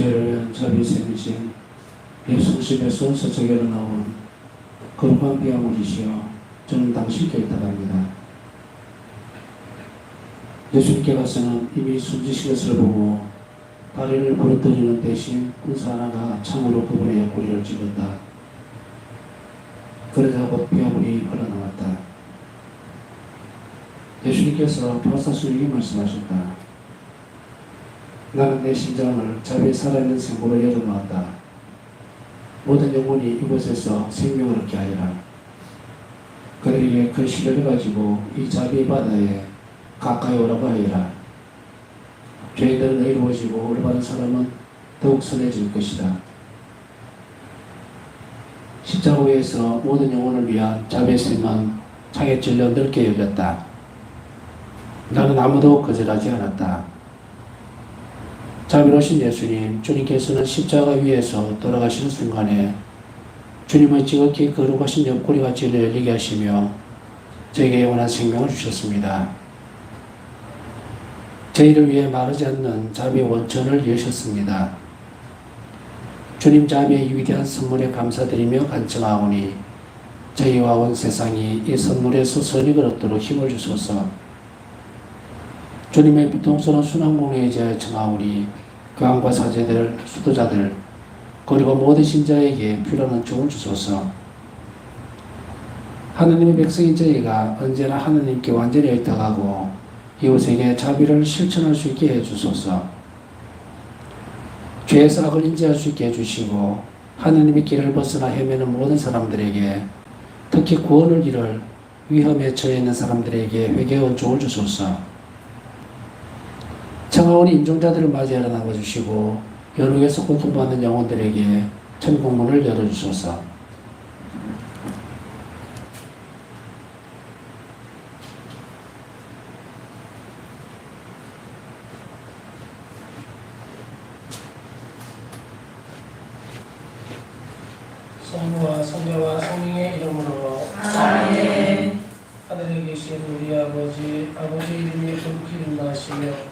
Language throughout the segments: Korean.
위한 자비 셈이신 예수님에서 서적에로 나온 거룩한 비양물이시여 저는 당신께 있다갑니다. 예수님께 가서는 이미 숨지신 것을 보고 다리를 부러뜨리는 대신 군사 하나가 창으로 그분의 옆구리를 찌른다. 그러자 곧 비양물이 흘러나왔다. 예수님께서 교사수에게 말씀하셨다. 나는 내 심장을 자비에 살아있는 생고로 열어놓았다. 모든 영혼이 이곳에서 생명을 얻게 하리라. 그들에게 그 시련을 가지고 이 자비의 바다에 가까이 오라고 하리라. 죄인들은 의로워지고 올바른 사람은 더욱 선해질 것이다. 십자가 위에서 모든 영혼을 위한 자비의 샘은 창에 찔려 넓게 열렸다. 나는 아무도 거절하지 않았다. 자비로우신 예수님, 주님께서는 십자가 위에서 돌아가시는 순간에 주님의 지극히 거룩하신 옆구리가 찔려 열리게 하시며 저에게 영원한 생명을 주셨습니다. 저희를 위해 마르지 않는 자비의 원천을 여셨습니다. 주님 자비의 위대한 선물에 감사드리며 간청하오니 저희와 온 세상이 이 선물에서 선익을 얻도록 힘을 주소서 주님의 비통스러운 순환공에 제하여 청하오니 교황과 사제들, 수도자들 그리고 모든 신자에게 필요한 종을 주소서. 하느님의 백성인 저희가 언제나 하느님께 완전히 의탁하고 이웃에게 자비를 실천할 수 있게 해주소서. 죄에서 악을 인지할 수 있게 해주시고 하느님의 길을 벗어나 헤매는 모든 사람들에게 특히 구원을 잃을 위험에 처해 있는 사람들에게 회개의 은총을 주소서 청하오니 인종자들을 맞이하러 나와주시고 연옥에서 고통받는 영혼들에게 천국문을 열어주소서 성부와 성자와 성령의 이름으로 아멘. 하늘에 계신 우리 아버지 아버지 이름이 거룩히 빛나시며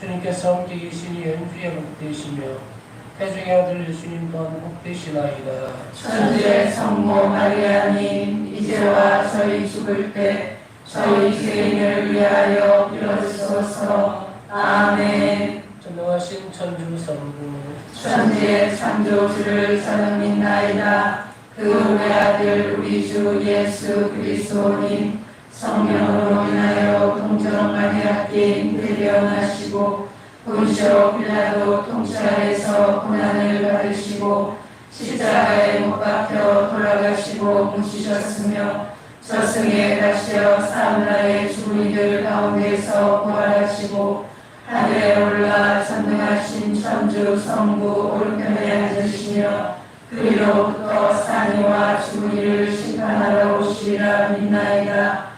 주님께서 함께 계시니 연주에 복되시며 태중의 아들 예수님 또한 복되시나이다. 천주의 성모 마리아님 이제와 저희 죽을 때 저희 죄인을 위하여 빌어주소서. 아멘. 전능하신 천주 성부 천지의 창조주를 저는 믿나이다. 그 외아들 우리 주 예수 그리스도님 성령으로 인하여 동정 마리아께 잉태되어나시고 본시오 빌라도 통치하에서 고난을 받으시고 십자가에 못 박혀 돌아가시고 묻히셨으며 저승에 가시어 죽은 이들 가운데서 부활하시고 하늘에 올라 전능하신 천주 성부 오른편에 앉으시며 그리로부터 산이와 이를 심판하러 오시리라 믿나이다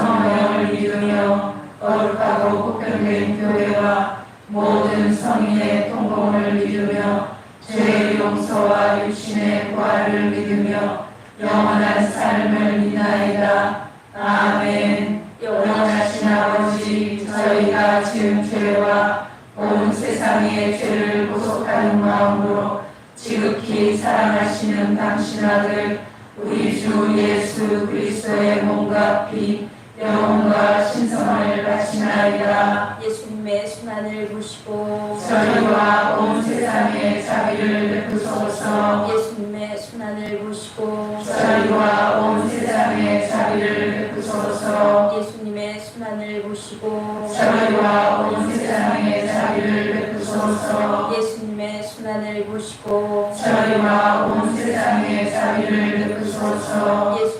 성령을 믿으며 거룩하고 보편된 교회와 모든 성인의 통공을 믿으며 죄의 용서와 육신의 부활을 믿으며 영원한 삶을 믿나이다. 아멘. 영원하신 아버지 저희가 지은 죄와 온 세상의 죄를 보속하는 마음으로 지극히 사랑하시는 당신 아들 우리 주 예수 그리스도의 몸과 피 영혼과 신성을 바치나이다 예수님의 순환을 보시고 저희와 온 세상의 자비를 베푸소서. 예수님의 순환을 보시고 저희와 온 세상의 자비를 베푸소서. 예수님의 순환을 보시고 저희와 온 세상의 자비를 베푸소서. 예수님의 순환을 보시고 저희와 온 세상의 자비를 베푸소서. 예수님의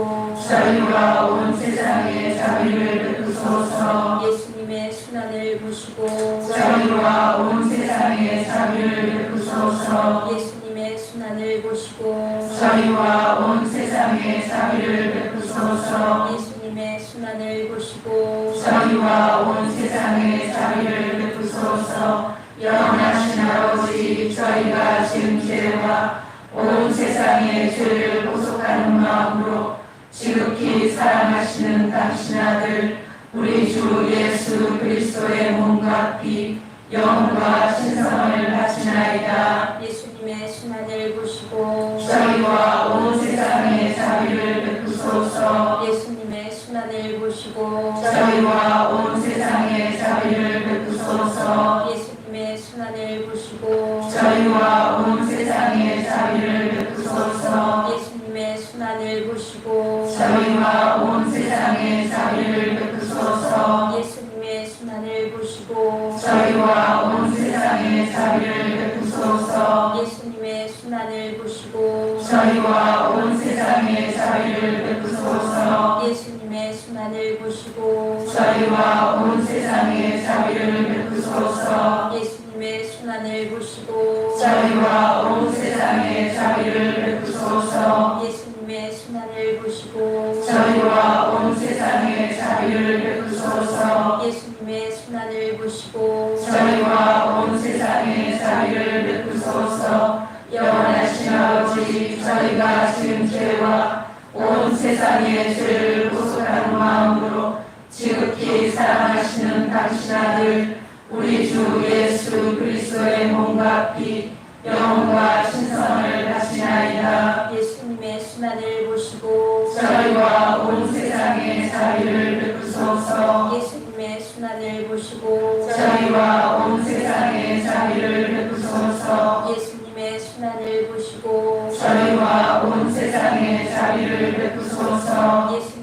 보시고 저희와 온 세상에 자비를 베푸소서. 예수님의 순환을 보시고 저희와 온 세상에 자비를 베푸소서. 예수님의 순환을 보시고 저희와 온 세상에 자비를 베푸소서. 예수님의 순환을 보시고 저희와 온 세상에 자비를 베푸소서. 영원하신 아버지 저희가 지은 죄와 온 세상의 죄를 보속하는 마음으로 지극히 사랑하시는 당신 아들 우리 주 예수 그리스도의 몸과 피 영혼과 신성을 바치나이다. 예수님의 순환을 보시고 저희와 온 세상에 자비를 베푸소서. 예수님의 순환을 보시고 저희와 온 세상에 자비를 베푸소서 저희와 온 세상에 자비를 베푸소서. 예수님의 순환을 보시고 저희와 온 세상에 자비를 베푸소서. 예수님의 순환을 보시고 저희와 온 세상에 자비를 베푸소서. 예수님의 순환을 보시고 저희와 온 세상에 자비를 베푸소서. 영원하신 아버지 저희가 지은 죄와 온 세상의 죄를 지극히 사랑하시는 당신 아들 우리 주 예수 그리스도의 몸과 피 영혼과 신성을 바치나이다. 예수님의 순환을 보시고 저희와 온 세상에 자비를 베푸소서. 예수님의 순환을 보시고 저희와 온 세상에 자비를 베푸소서. 예수님의 순환을 보시고 저희와 온 세상에 자비를 베푸소서. 예수님의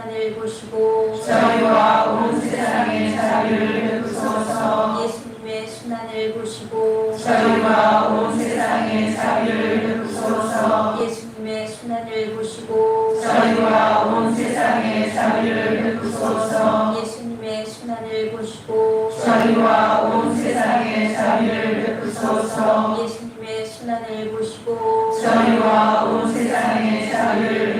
순환을 보시고 저희와 온 세상에 자비를 베푸소서. 예수님의 순환을 보시고 저희와 온 세상에 자비를 베푸소서. 예수님의 순환을 보시고 저희와 온 세상에 자비를 베푸소서. 예수님의 순환을 보시고 저희와 온 세상에 자비를 베푸소서. 예수님의 순환을 보시고 저희와 온 자비를 베푸소서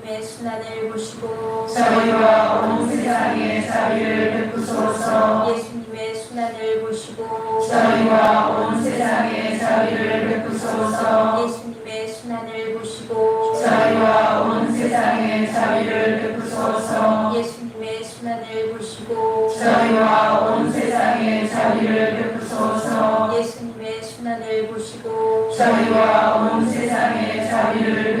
의 순환을 보시고 저희와 온 세상에 자비를 베푸소서. 예수님의 순환을 보시고 저희와 온 세상에 자비를 베푸소서. 예수님의 순환을 보시고 저희와 온 세상에 자비를 베푸소서. 예수님의 순환을 보시고 저희와 온 세상에 자비를 베푸소서. 예수님의 순환을 보시고 저희와 온 자비를 베푸소서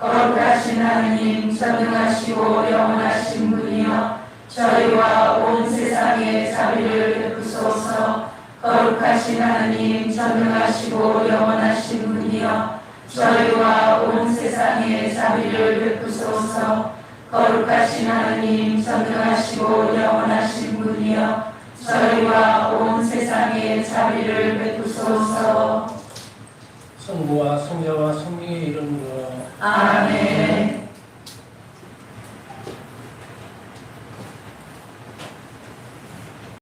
거룩하신 하느님 전능하시고 영원하신 분이여 저희와 온 세상에 자비를 베푸소서. 거룩하신 하느님 전능하시고 영원하신 분이여 저희와 온 세상에 자비를 베푸소서. 거룩하신 하느님 전능하시고 영원하신 분이여 저희와 온 세상에 자비를 베푸소서. 성부와 성자와 성령의 이름으로 아멘.